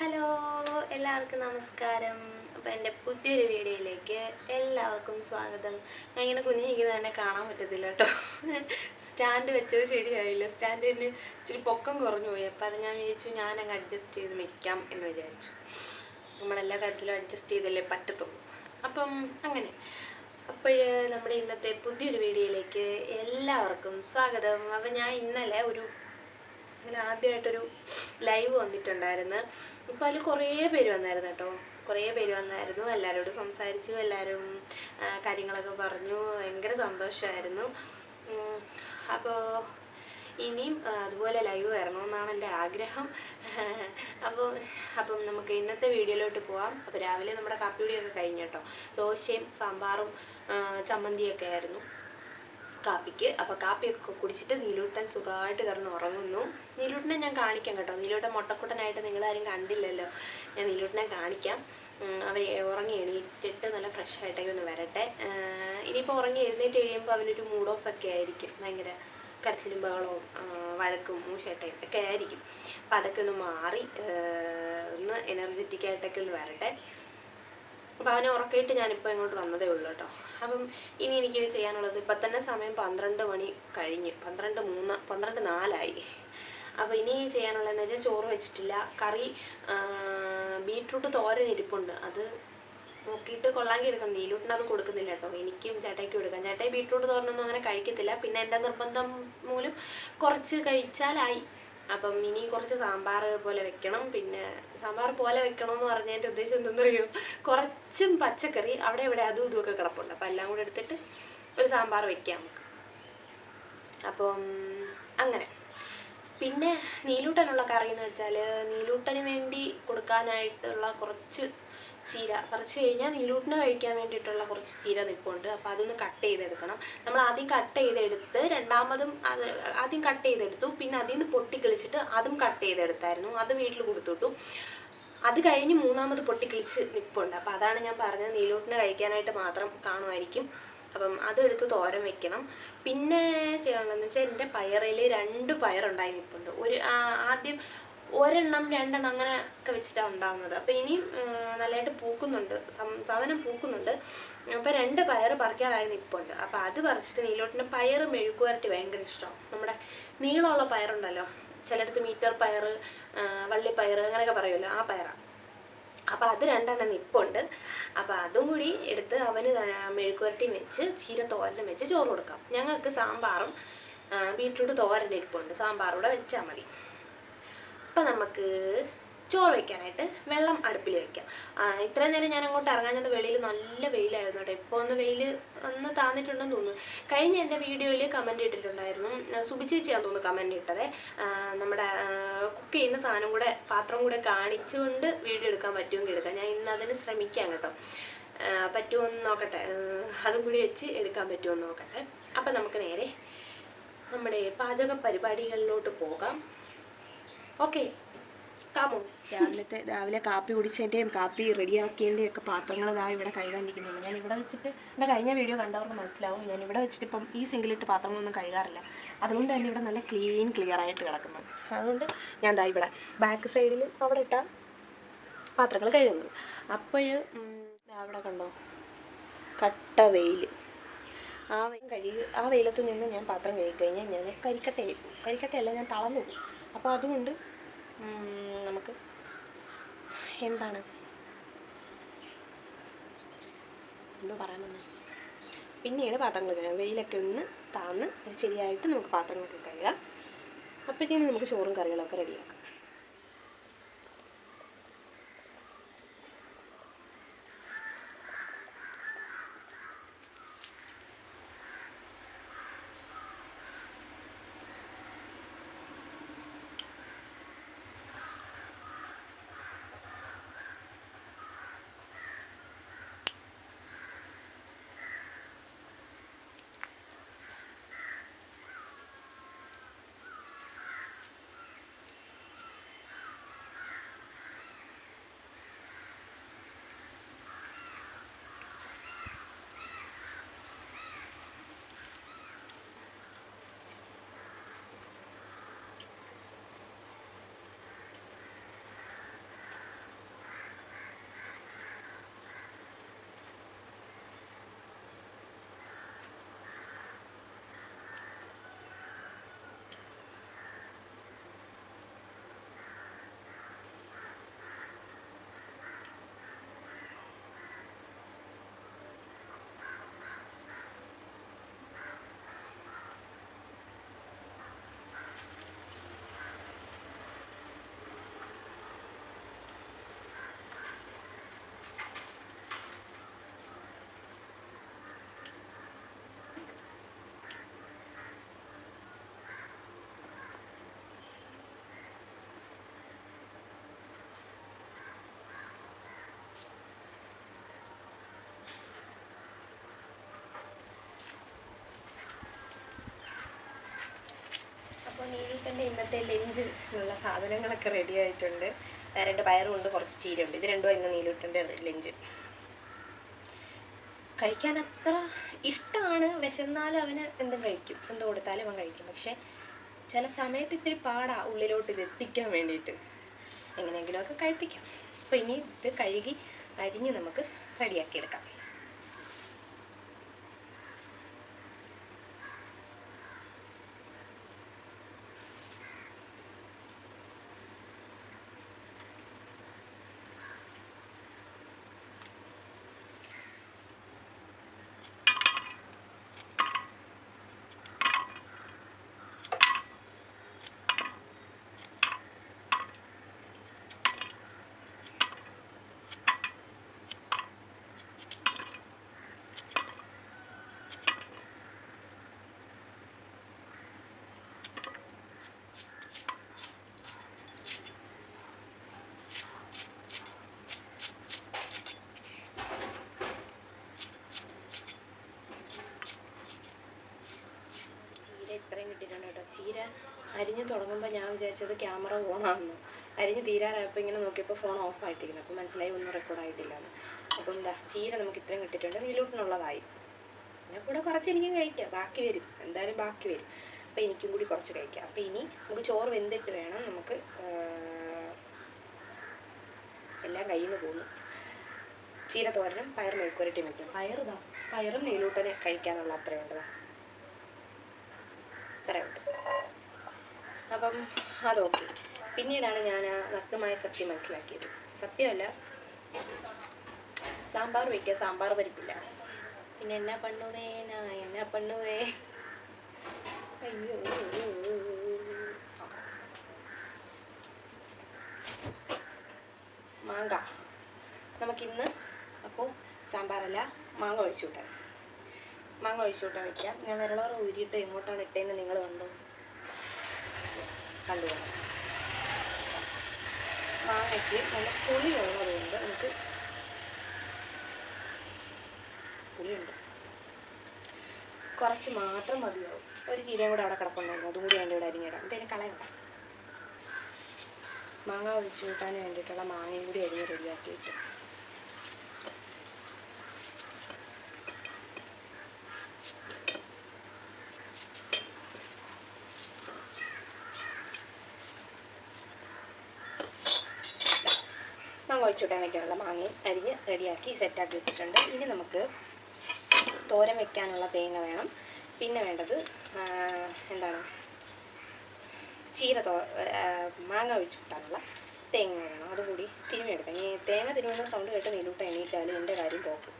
Hello എല്ലാവർക്കും നമസ്കാരം. അപ്പോൾ എന്റെ പുതിയൊരു വീഡിയോയിലേക്ക് എല്ലാവർക്കും സ്വാഗതം. ഞാൻ ഇങ്ങനെ കുഞ്ഞിരിക്കുന്നത് തന്നെ കാണാൻ പറ്റത്തില്ല കേട്ടോ. സ്റ്റാൻഡ് വെച്ചത് ശരിയായില്ല. സ്റ്റാൻഡിന് ഇച്ചിരി പൊക്കം കുറഞ്ഞു പോയി. അപ്പോൾ അത് ഞാൻ വിചാരിച്ചു ഞാനങ്ങ് അഡ്ജസ്റ്റ് ചെയ്ത് നിൽക്കാം എന്ന് വിചാരിച്ചു. നമ്മളെല്ലാ കാര്യത്തിലും അഡ്ജസ്റ്റ് ചെയ്തല്ലേ പറ്റത്തുള്ളൂ. അപ്പം അങ്ങനെ. അപ്പോൾ നമ്മുടെ ഇന്നത്തെ പുതിയൊരു വീഡിയോയിലേക്ക് എല്ലാവർക്കും സ്വാഗതം. അപ്പോൾ ഞാൻ ഇന്നലെ ഒരു ഇങ്ങനെ ആദ്യമായിട്ടൊരു ലൈവ് വന്നിട്ടുണ്ടായിരുന്നു. അപ്പോൾ അതിൽ കുറേ പേര് വന്നായിരുന്നു കേട്ടോ. കുറേ പേര് വന്നായിരുന്നു. എല്ലാവരോടും സംസാരിച്ചു എല്ലാവരും കാര്യങ്ങളൊക്കെ പറഞ്ഞു. ഭയങ്കര സന്തോഷമായിരുന്നു അപ്പോൾ ഇനിയും അതുപോലെ ലൈവ് വരണമെന്നാണ് എന്റെ ആഗ്രഹം. അപ്പോൾ അപ്പം നമുക്ക് ഇന്നത്തെ വീഡിയോയിലോട്ട് പോവാം. അപ്പോൾ രാവിലെ നമ്മുടെ കാപ്പിയുടെയൊക്കെ കഴിഞ്ഞു കേട്ടോ. ദോശയും സാമ്പാറും ചമ്മന്തിയൊക്കെ ആയിരുന്നു. കാപ്പിക്ക്. അപ്പോൾ കാപ്പിയൊക്കെ കുടിച്ചിട്ട് നീലൂട്ടൻ സുഖമായിട്ട് കിടന്ന് ഉറങ്ങുന്നു. നീലൂട്ടനെ ഞാൻ കാണിക്കാം കേട്ടോ. നീലൂട്ടൻ മുട്ടക്കുട്ടനായിട്ട് നിങ്ങളാരും കണ്ടില്ലല്ലോ. ഞാൻ നീലൂട്ടനെ കാണിക്കാം. അവ ഉറങ്ങി എണീറ്റിട്ട് നല്ല ഫ്രഷ് ആയിട്ടൊക്കെ ഒന്ന് വരട്ടെ. ഇനിയിപ്പോൾ ഉറങ്ങി എഴുന്നേറ്റ് കഴിയുമ്പോൾ അവനൊരു മൂഡ് ഓഫ് ഒക്കെ ആയിരിക്കും. ഭയങ്കര കരച്ചിലും ബഹളവും വഴക്കും മൂശേട്ടയും ഒക്കെ ആയിരിക്കും. അപ്പം അതൊക്കെ ഒന്ന് മാറി ഒന്ന് എനർജറ്റിക് ആയിട്ടൊക്കെ ഒന്ന് വരട്ടെ. അപ്പോൾ അവനെ ഉറക്കിയിട്ട് ഞാനിപ്പോൾ ഇങ്ങോട്ട് വന്നതേ ഉള്ളൂ കേട്ടോ. അപ്പം ഇനി എനിക്ക് ചെയ്യാനുള്ളത് ഇപ്പം തന്നെ സമയം പന്ത്രണ്ട് മണി കഴിഞ്ഞ് പന്ത്രണ്ട് മൂന്ന് പന്ത്രണ്ട് നാലായി. അപ്പോൾ ഇനി ചെയ്യാനുള്ളതെന്ന് വെച്ചാൽ ചോറ് വെച്ചിട്ടില്ല. കറി ബീട്രൂട്ട് തോരൻ ഇരിപ്പുണ്ട്. അത് നോക്കിയിട്ട് കൊള്ളാങ്കി എടുക്കണം. നീലൂട്ടിന് അത് കൊടുക്കുന്നില്ല കേട്ടോ. എനിക്കും ചേട്ടയ്ക്കും കൊടുക്കാം ചേട്ടായി ബീട്രൂട്ട് തോരനൊന്നും അങ്ങനെ കഴിക്കത്തില്ല. പിന്നെ എന്റെ നിർബന്ധം മൂലം കുറച്ച് കഴിച്ചാലായി. അപ്പം ഇനി കുറച്ച് സാമ്പാർ പോലെ വെക്കണം. പിന്നെ സാമ്പാർ പോലെ വെക്കണം എന്ന് പറഞ്ഞതിന്റെ ഉദ്ദേശം എന്തെന്നറിയോ? കുറച്ചും പച്ചക്കറി അവിടെ ഇവിടെ അതും ഇതുമൊക്കെ കിടപ്പുണ്ട്. അപ്പം എല്ലാം കൂടെ എടുത്തിട്ട് ഒരു സാമ്പാർ വെക്കാം. നമുക്ക് അപ്പം അങ്ങനെ. പിന്നെ നീലൂട്ടനുള്ള കറി എന്ന് വെച്ചാൽ നീലൂട്ടന് വേണ്ടി കൊടുക്കാനായിട്ടുള്ള കുറച്ച് ചീര പറിച്ച് കഴിഞ്ഞാൽ നീലൂട്ടിന് കഴിക്കാൻ വേണ്ടിയിട്ടുള്ള കുറച്ച് ചീര നിൽപ്പുണ്ട് അപ്പോൾ അതൊന്ന് കട്ട് ചെയ്തെടുക്കണം. നമ്മൾ ആദ്യം കട്ട് ചെയ്തെടുത്ത് രണ്ടാമതും അത് ആദ്യം കട്ട് ചെയ്തെടുത്തു. പിന്നെ അതിൽ നിന്ന് പൊട്ടിക്കളിച്ചിട്ട് അതും കട്ട് ചെയ്തെടുത്തായിരുന്നു. അത് വീട്ടിൽ കൊടുത്തുവിട്ടു. അത് കഴിഞ്ഞ് മൂന്നാമത് പൊട്ടിക്കിളിച്ച് നിൽപ്പുണ്ട് അപ്പോൾ അതാണ് ഞാൻ പറഞ്ഞത് നീലൂട്ടിന് കഴിക്കാനായിട്ട് മാത്രം കാണുമായിരിക്കും. അപ്പം അതെടുത്ത് തോരൻ വെക്കണം. പിന്നെ ചെയ്യണമെന്ന് വെച്ചാൽ എന്റെ പയറിൽ രണ്ട് പയറുണ്ടായി നിൽപ്പുണ്ട് ഒരു ആദ്യം ഒരെണ്ണം രണ്ടെണ്ണം അങ്ങനെ ഒക്കെ വെച്ചിട്ടാണ് ഉണ്ടാകുന്നത് അപ്പോൾ ഇനിയും നല്ലതായിട്ട് പൂക്കുന്നുണ്ട്. സാധനം പൂക്കുന്നുണ്ട്. അപ്പോൾ രണ്ട് പയർ പറിക്കാറായി നിപ്പുണ്ട് അപ്പോൾ അത് പറിച്ചിട്ട് നീലോട്ടിന് പയർ മെഴുക്കുവരട്ടി ഭയങ്കര ഇഷ്ടമാണ് നമ്മുടെ നീളമുള്ള പയറുണ്ടല്ലോ. ചിലയിടത്ത് മീറ്റർ പയർ വള്ളിപ്പയർ അങ്ങനെയൊക്കെ പറയുമല്ലോ ആ പയറാണ് അപ്പോൾ അത് രണ്ടെണ്ണം നിപ്പുണ്ട് അപ്പോൾ അതും കൂടി എടുത്ത് അവന് മെഴുക്കുവരട്ടിയും വെച്ച് ചീര തോരനും വെച്ച് ചോറ് കൊടുക്കാം. ഞങ്ങൾക്ക് സാമ്പാറും ബീട്രൂട്ട് തോരൻ ഇരിപ്പുണ്ട് സാമ്പാറൂടെ വെച്ചാൽ മതി. അപ്പം നമുക്ക് ചോറ് വയ്ക്കാനായിട്ട് വെള്ളം അടുപ്പിൽ വെക്കാം. ആ, ഇത്രയും നേരം ഞാൻ അങ്ങോട്ട് ഇറങ്ങാൻ ചെന്ന വെളിയിൽ നല്ല വെയിലായിരുന്നു കേട്ടോ. ഇപ്പോൾ ഒന്ന് വെയിൽ ഒന്ന് താന്നിട്ടുണ്ടെന്ന് തോന്നുന്നു. കഴിഞ്ഞ എന്റെ വീഡിയോയിൽ കമന്റ് ഇട്ടിട്ടുണ്ടായിരുന്നു. ആ, സുബി ചേച്ചിയാന്ന് തോന്നുന്നു കമന്റ് ഇട്ടത്. നമ്മുടെ കുക്ക് ചെയ്യുന്ന സാധനം കൂടെ പാത്രം കൂടെ കാണിച്ചുകൊണ്ട് വീഡിയോ എടുക്കാൻ പറ്റുമെങ്കിൽ എടുക്കാം. ഞാൻ ഇന്ന് അതിന് ശ്രമിക്കാം കേട്ടോ. ആ, പറ്റുമോ എന്ന് നോക്കട്ടെ. അതും കൂടി വെച്ച് എടുക്കാൻ പറ്റുമോ എന്ന് നോക്കട്ടെ. അപ്പം നമുക്ക് നേരെ നമ്മുടെ പാചക പരിപാടികളിലോട്ട് പോകാം. ഓക്കെ. കാമോ. രാവിലത്തെ രാവിലെ കാപ്പി കുടിച്ചതിന്റെയും കാപ്പി റെഡിയാക്കിയതിന്റെയും ഒക്കെ പാത്രങ്ങൾ ഇതാ ഇവിടെ കഴുകാനിരിക്കുന്നുണ്ട് ഞാൻ ഇവിടെ വെച്ചിട്ട് എന്റെ കഴിഞ്ഞ വീഡിയോ കണ്ടവർക്ക് മനസ്സിലാവും. ഞാൻ ഇവിടെ വെച്ചിട്ട് ഇപ്പം ഈ സിംഗിളിട്ട് പാത്രങ്ങളൊന്നും കഴുകാറില്ല. അതുകൊണ്ട് തന്നെ ഇവിടെ നല്ല ക്ലീൻ ക്ലിയർ ആയിട്ട് കിടക്കുന്നു. അതുകൊണ്ട് ഞാൻ ദാ ഇവിടെ ബാക്ക് സൈഡിൽ അവിടെ ഇട്ട പാത്രങ്ങൾ കഴുകുന്നത് അപ്പോൾ അവിടെ കണ്ടോ? കട്ട വെയിൽ ആ വെയിൽ കഴുകി ആ വെയിലത്ത് നിന്ന് ഞാൻ പാത്രം കഴുകി കഴിഞ്ഞാൽ ഞാൻ കരിക്കട്ടയായിരുന്നു കരിക്കട്ടയല്ല ഞാൻ തളർന്നു അപ്പോൾ അതുകൊണ്ട് നമുക്ക് എന്താണ്? എന്തോ പറയാൻ വന്നേ. പിന്നീട് പാത്രങ്ങൾ കഴുകാം. വെയിലൊക്കെ ഒന്ന് താന്ന് ശരിയായിട്ട് നമുക്ക് പാത്രങ്ങളൊക്കെ കഴുകാം. അപ്പോഴത്തേനും നമുക്ക് ചോറും കറികളൊക്കെ റെഡിയാക്കാം നീലൂട്ടന്റെ ഇന്നത്തെ ലഞ്ചിനുള്ള സാധനങ്ങളൊക്കെ റെഡി ആയിട്ടുണ്ട്. രണ്ട് പയറുണ്ട് കുറച്ച് ചീരയുണ്ട്. ഇത് രണ്ടും ഇന്ന് നീലൂട്ടന്റെ ലഞ്ച്. കഴിക്കാൻ അത്ര ഇഷ്ടമാണ് വിശന്നാലും അവന് എന്തും കഴിക്കും? എന്ത് കൊടുത്താലും അവൻ കഴിക്കും. പക്ഷെ ചില സമയത്ത് ഇത്തിരി പാടാ ഉള്ളിലോട്ട് ഇത് എത്തിക്കാൻ വേണ്ടിയിട്ട്. എങ്ങനെയെങ്കിലുമൊക്കെ കഴിപ്പിക്കാം. അപ്പോൾ ഇനി ഇത് കഴുകി അരിഞ്ഞ് നമുക്ക് റെഡിയാക്കി എടുക്കാം ചീര ഇത്രയും കിട്ടിയിട്ടുണ്ട് കേട്ടോ. ചീര അരിഞ്ഞു തുടങ്ങുമ്പോൾ ഞാൻ വിചാരിച്ചത് ക്യാമറ ഓണാണെന്ന് അരിഞ്ഞ് തീരാറായപ്പോൾ ഇങ്ങനെ നോക്കിയപ്പോൾ ഫോൺ ഓഫ് ആയിട്ടിരിക്കുന്നു. അപ്പോൾ മനസ്സിലായി ഒന്നും റെക്കോർഡ് ആയിട്ടില്ല എന്ന് അപ്പം എന്താ ചീര നമുക്ക് ഇത്രയും കിട്ടിയിട്ടുണ്ട്. നീലൂട്ടിനുള്ളതായി. പിന്നെ കൂടെ കുറച്ച് എനിക്കും കഴിക്കാം. ബാക്കി വരും. എന്തായാലും ബാക്കി വരും. അപ്പോൾ എനിക്കും കൂടി കുറച്ച് കഴിക്കാം. അപ്പോൾ ഇനി നമുക്ക് ചോറ് വെന്തിട്ട് വേണം നമുക്ക് എല്ലാം കയ്യിൽ നിന്ന് പോകുന്നു തോരനും പയർ മെഴുക്കുരട്ടിയും വയ്ക്കും പയറുതാ? പയറും നീലൂട്ടനെ കഴിക്കാനുള്ള അത്രയുണ്ട്. അപ്പം അതൊക്കെ പിന്നീടാണ് ഞാൻ ആ നഗ്നമായ സത്യം മനസ്സിലാക്കിയത്. സത്യമല്ല സാമ്പാർ വയ്ക്കുക സാമ്പാർ പരിപ്പില്ല. പിന്നെ എന്നാ പണ്ണുവേ നാ എന്നാ പണ്ണുവേ? അയ്യോ. മാങ്ങ. നമുക്കിന്ന് അപ്പോൾ സാമ്പാറല്ല മാങ്ങ ഒഴിച്ചു വിട്ടാം മാങ്ങ ഒഴിച്ചു വിട്ടാൻ വെക്കാം. ഞാൻ വിരളോറ് ഊരിയിട്ട് എങ്ങോട്ടാണ് ഇട്ടേന്ന് നിങ്ങൾ കണ്ടോ? കണ്ടു കാണും. മാങ്ങയ്ക്ക് നല്ല പുളി ഉള്ളതുകൊണ്ട് നമുക്ക് പുളിയുണ്ട്. കുറച്ച് മാത്രം മതിയാവും. ഒരു ചീരയും കൂടെ അവിടെ കിടപ്പുണ്ടായിരുന്നു. അതും കൂടി അതിന്റെ ഇവിടെ അരിഞ്ഞിടാം. എന്തെങ്കിലും കളയണ്ട. മാങ്ങ ഒഴിച്ചു കൂട്ടാൻ വേണ്ടിയിട്ടുള്ള മാങ്ങയും കൂടി അരിഞ്ഞ് റെഡിയാക്കിയിട്ട്. മാങ്ങ വയ്ക്കാനുള്ള മാങ്ങയും അരിഞ്ഞ് റെഡിയാക്കി സെറ്റാക്കി വെച്ചിട്ടുണ്ട്. ഇനി നമുക്ക് തോരൻ വെക്കാനുള്ള തേങ്ങ വേണം. പിന്നെ വേണ്ടത് എന്താണ്? ചീര തോ മാങ്ങ ഒഴിച്ചിട്ടാനുള്ള തേങ്ങ വേണം. അതുകൂടി തിരുമ്മിയെടുക്കാം ഈ തേങ്ങ തിരുമുന്ന സൗണ്ട് കേട്ട് നീലൂട്ട എണീറ്റാലും എന്റെ കാര്യം പോക്കും.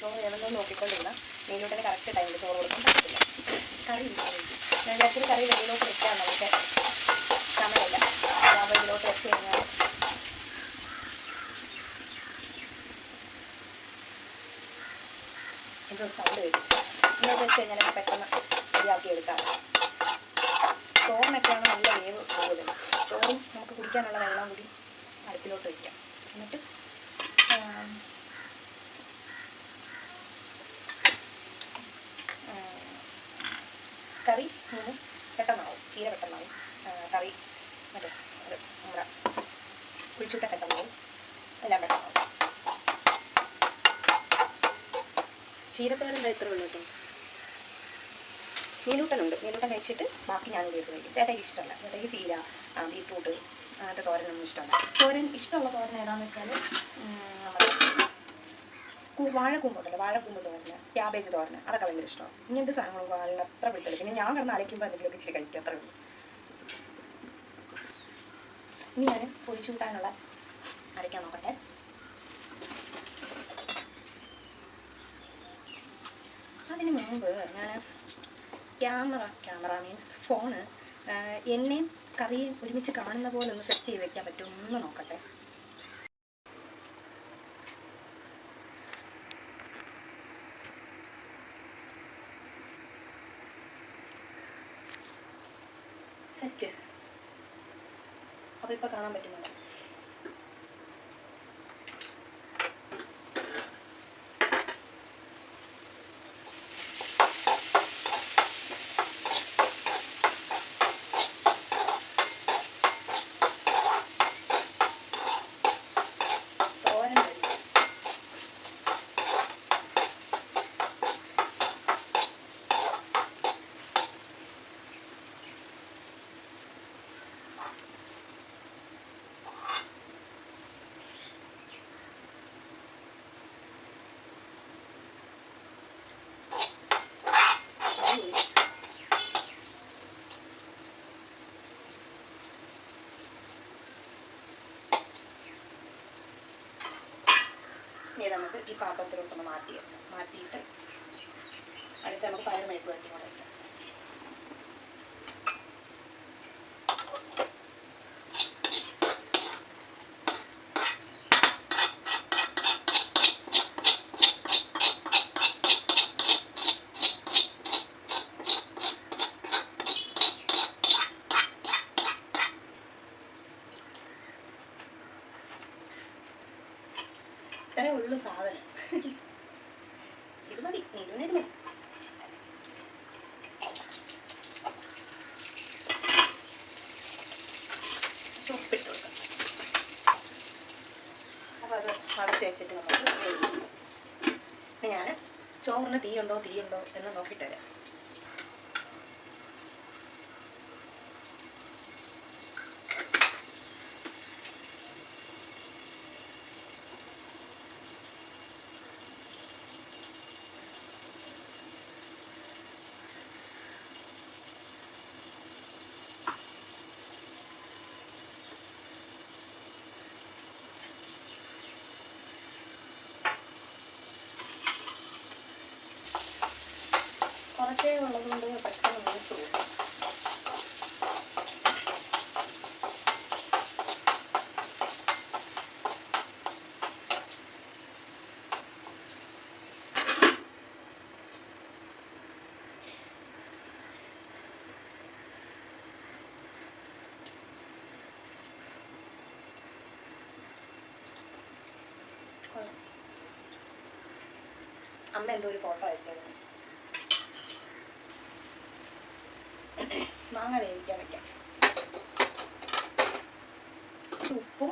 ചോറ് ഏതെന്ന് നോക്കിക്കൊണ്ടിരുന്ന മീനൂട്ടിന് കറക്റ്റ് ടൈമിൽ ചോറ് കൊടുക്കാൻ പറ്റില്ല കറി. ഞാൻ വിചാരിച്ചൊരു കറി വെളിയിലോട്ട് വെക്കാൻ നമുക്ക്. സമയമില്ല. ഞാൻ വെള്ളിയിലോട്ട് വെച്ച് കഴിഞ്ഞാൽ എനിക്കൊരു സൗണ്ട് വരും ഇങ്ങോട്ട് വെച്ച് കഴിഞ്ഞാൽ പെട്ടെന്ന് റെഡിയാക്കി എടുക്കാം. ചോറിനൊക്കെയാണ് നല്ല വേവ് കൂടുതൽ. ചോറും നമുക്ക് കുടിക്കാനുള്ള വെള്ളം കൂടി അടുപ്പിലോട്ട് വയ്ക്കാം എന്നിട്ട് ആം, ആ, മൂന്ന് പെട്ടെന്നാവും. ചീര പെട്ടെന്നാവും. കറി മറ്റേ നമ്മുടെ കുഴിച്ചുട്ട പെട്ടെന്നാവും. എല്ലാം പെട്ടെന്നാവും. ചീരത്തോരൻ ഇത്ര ഉള്ളൂ മീനൂട്ടനുണ്ട്. മീനൂട്ടൻ കഴിച്ചിട്ട് ബാക്കി ഞാൻ ഉപയോഗിച്ച് കഴിക്കും. ചേട്ടയ്ക്ക് ഇഷ്ടമല്ല. ചേട്ടയ്ക്ക് ചീര ബീട്രൂട്ട് അങ്ങനത്തെ തോരനൊന്നും ഇഷ്ടമല്ല. തോരൻ ഇഷ്ടമുള്ള തോരൻ ഏതാണെന്ന് വെച്ചാൽ നമ്മുടെ വാഴക്കൂമ്പുണ്ടല്ലോ വാഴക്കൂമ്പ് തോരന് ക്യാബേജ് തോരന് അതൊക്കെ ഭയങ്കര ഇഷ്ടമാണ് ഇങ്ങനത്തെ സാധനങ്ങളൊക്കെ വളരെ അത്ര വിട്ടത് പിന്നെ ഞാൻ കിടന്ന് അരയ്ക്കുമ്പോൾ എന്തെങ്കിലുമൊക്കെ ഇച്ചിരി കഴിക്കും അത്രേ ഉള്ളൂ. ഇനി ഞാൻ പൊടിച്ചു കൂട്ടാനുള്ള അരയ്ക്കാൻ നോക്കട്ടെ. അതിന് മുമ്പ് ഞാൻ ക്യാമറ ക്യാമറ മീൻസ് ഫോണ് എന്നെയും കറിയും ഒരുമിച്ച് കാണുന്ന പോലെ ഒന്ന് സെറ്റ് ചെയ്ത് വെക്കാൻ പറ്റുമെന്ന് നോക്കട്ടെ. സെറ്റ്. അപ്പോൾ ഇപ്പോൾ കാണാൻ പറ്റുന്നുണ്ട്. ഈ പാത്രത്തിലോട്ടൊന്ന് മാറ്റി മാറ്റിയിട്ട് അടുത്ത് നമുക്ക് പയർ മെഴുക്ക് വരട്ടി മതി ഉപ്പിട്ട് കൊടുക്കാം അപ്പോൾ അത് അടച്ച് വെച്ചിട്ട് നമുക്ക് ഞാൻ ചോറിന് തീയുണ്ടോ തീയുണ്ടോ എന്ന് നോക്കിയിട്ട് കുറച്ചേ ഉള്ളതുകൊണ്ട് പെട്ടെന്ന് മൂത്ത് അമ്മ എന്തോ ഒരു ഫോട്ടോ അയച്ചായിരുന്നു മാങ്ങ വേവിക്കാൻ വെക്കാം. ഉപ്പും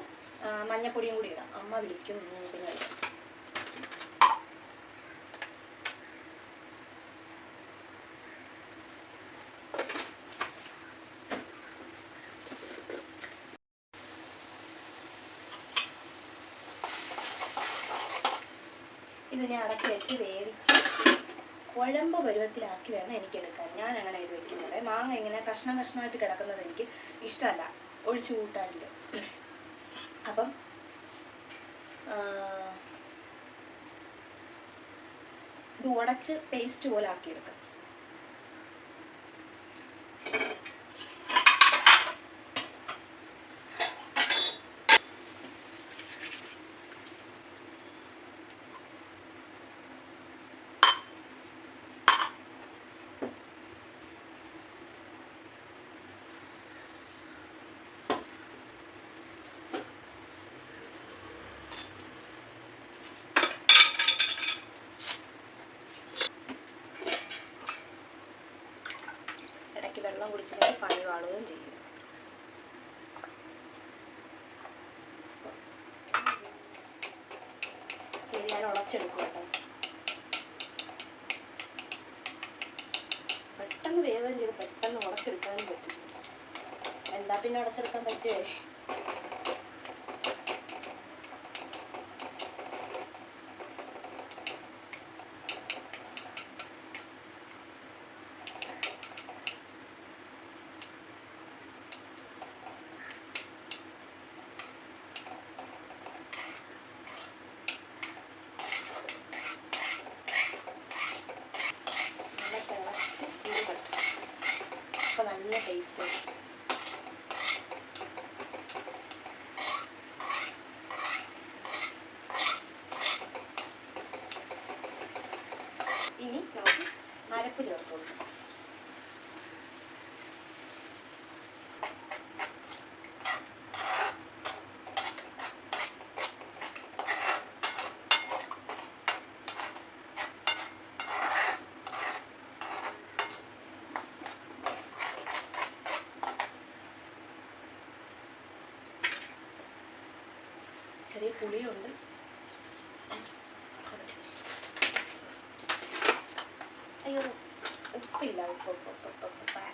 മഞ്ഞപ്പൊടിയും കൂടി ഇടാം. അമ്മ വിളിക്കും പിന്നെ ഇതിനെ അടച്ച് വെച്ച് വേവിച്ച് കുഴമ്പ് പരുവത്തിലാക്കി വേണം എനിക്ക് എടുക്കാൻ. ഞാൻ അങ്ങനെ ഇത് വെക്കുന്നത്. മാങ്ങ ഇങ്ങനെ കഷ്ണം കഷ്ണമായിട്ട് കിടക്കുന്നത് എനിക്ക് ഇഷ്ടമല്ല. ഒഴിച്ചു കൂട്ടാനില്ല. അപ്പം ഇത് ഉടച്ച് പേസ്റ്റ് പോലെ ആക്കിയെടുക്കാം. വെള്ളം കുടിച്ചില്ലെങ്കിൽ പനി വാളുകയും ചെയ്യും. ഇത് ഞാൻ ഉടച്ചെടുക്കും പെട്ടെന്ന് വേഗം ചെയ്ത് പെട്ടെന്ന് ഉടച്ചെടുക്കാനും പറ്റും എന്താ പിന്നെ ഉടച്ചെടുക്കാൻ പറ്റുമേ നല്ല തിളച്ച് ഇത് പറ്റും അപ്പോൾ നല്ല ടേസ്റ്റ് ഇനി നമുക്ക് അരപ്പ് ചേർത്ത് ചെറിയ പുളിയുണ്ട് അയ്യോ ഉപ്പില്ല ഉപ്പ് ഉപ്പ് ഉപ്പ് ഉപ്പ് ഉപ്പ് ഉപ്പ്.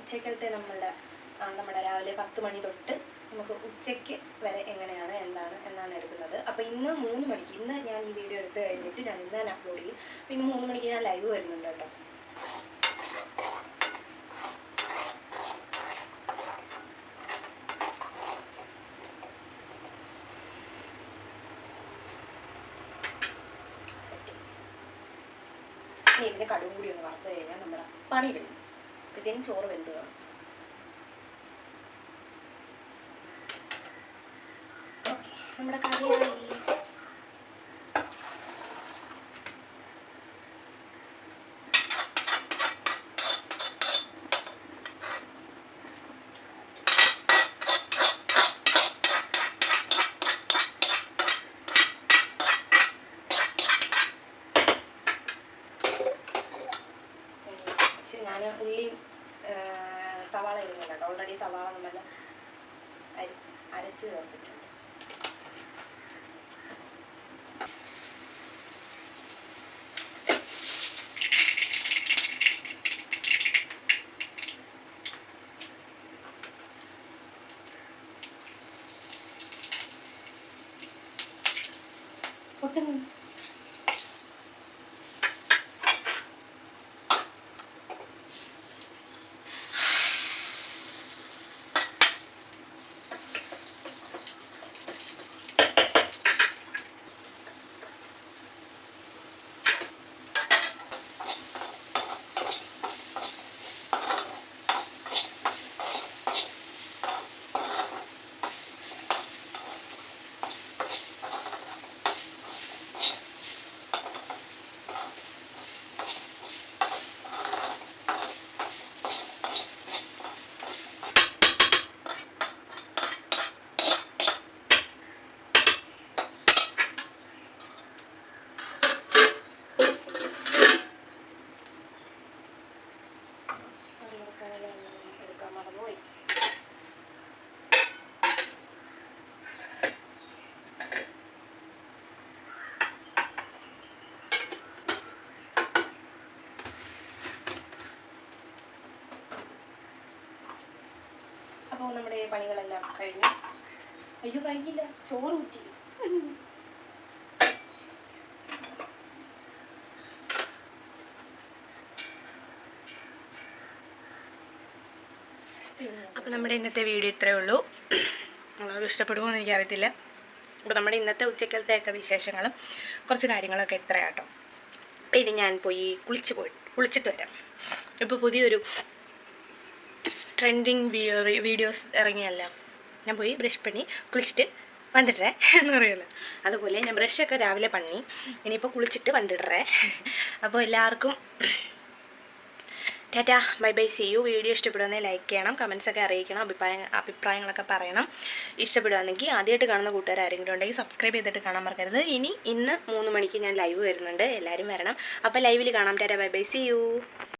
ഉച്ചക്കലത്തെ നമ്മളുടെ നമ്മുടെ രാവിലെ പത്ത് മണി തൊട്ട് നമുക്ക് ഉച്ചയ്ക്ക് വരെ എങ്ങനെയാണ് എന്താണ് എന്നാണ് എടുക്കുന്നത്. അപ്പോൾ ഇന്ന് മൂന്ന് മണിക്ക് ഇന്ന് ഞാൻ ഈ വീഡിയോ എടുത്ത് കഴിഞ്ഞിട്ട് ഞാൻ ഇന്ന് തന്നെ അപ്ലോഡ് ചെയ്യും. അപ്പോൾ ഇന്ന് മൂന്ന് മണിക്ക് ഞാൻ ലൈവ് വരുന്നുണ്ട് കേട്ടോ. ഇനി ഇതിന്റെ കൂടി ഒന്ന് വറുത്ത് കഴിഞ്ഞാൽ നമ്മുടെ പണി വരും അപ്പോഴത്തേനും ചോറ് വെന്ത് Yeah. പണികളെല്ലാം കഴിഞ്ഞു. അയ്യോ കഴിഞ്ഞില്ല. ചോറ് കുറ്റി അപ്പോൾ നമ്മുടെ ഇന്നത്തെ വീഡിയോ ഇത്രയേ ഉള്ളൂ. നിങ്ങൾക്ക് ഇഷ്ടപ്പെടുമോ എന്ന് എനിക്കറിയത്തില്ല. അപ്പോൾ നമ്മുടെ ഇന്നത്തെ ഉച്ചക്കലത്തെയൊക്കെ വിശേഷങ്ങളും കുറച്ച് കാര്യങ്ങളൊക്കെ ഇത്രയാട്ടോ. ഇനി ഞാൻ പോയി കുളിച്ച് പോയി കുളിച്ചിട്ട് വരാം. ഇപ്പോൾ പുതിയൊരു ട്രെൻഡിങ് വീഡിയോസ് ഇറങ്ങിയല്ല. ഞാൻ പോയി ബ്രഷ് പണി കുളിച്ചിട്ട് വന്നിട്ടേ എന്ന് പറയുമല്ലോ അതുപോലെ ഞാൻ ബ്രഷൊക്കെ രാവിലെ പണി ഇനിയിപ്പോൾ കുളിച്ചിട്ട് വന്നിട്ടേ. അപ്പോൾ എല്ലാവർക്കും tata bye bye see you. Video ഇഷ്ടപ്പെടുവാണെങ്കിൽ ലൈക്ക് ചെയ്യണം കമൻസൊക്കെ അറിയിക്കണം അഭിപ്രായ അഭിപ്രായങ്ങളൊക്കെ പറയണം. ഇഷ്ടപ്പെടുകയാണെങ്കിൽ ആദ്യമായിട്ട് കാണുന്ന കൂട്ടുകാർ ആരെങ്കിലും ഉണ്ടെങ്കിൽ സബ്സ്ക്രൈബ് ചെയ്തിട്ട് കാണാൻ മറക്കരുത്. ഇനി ഇന്ന് മൂന്ന് മണിക്ക് ഞാൻ ലൈവ് വരുന്നുണ്ട്. എല്ലാവരും വരണം. അപ്പോൾ ലൈവിൽ കാണാം. Tata bye bye see you.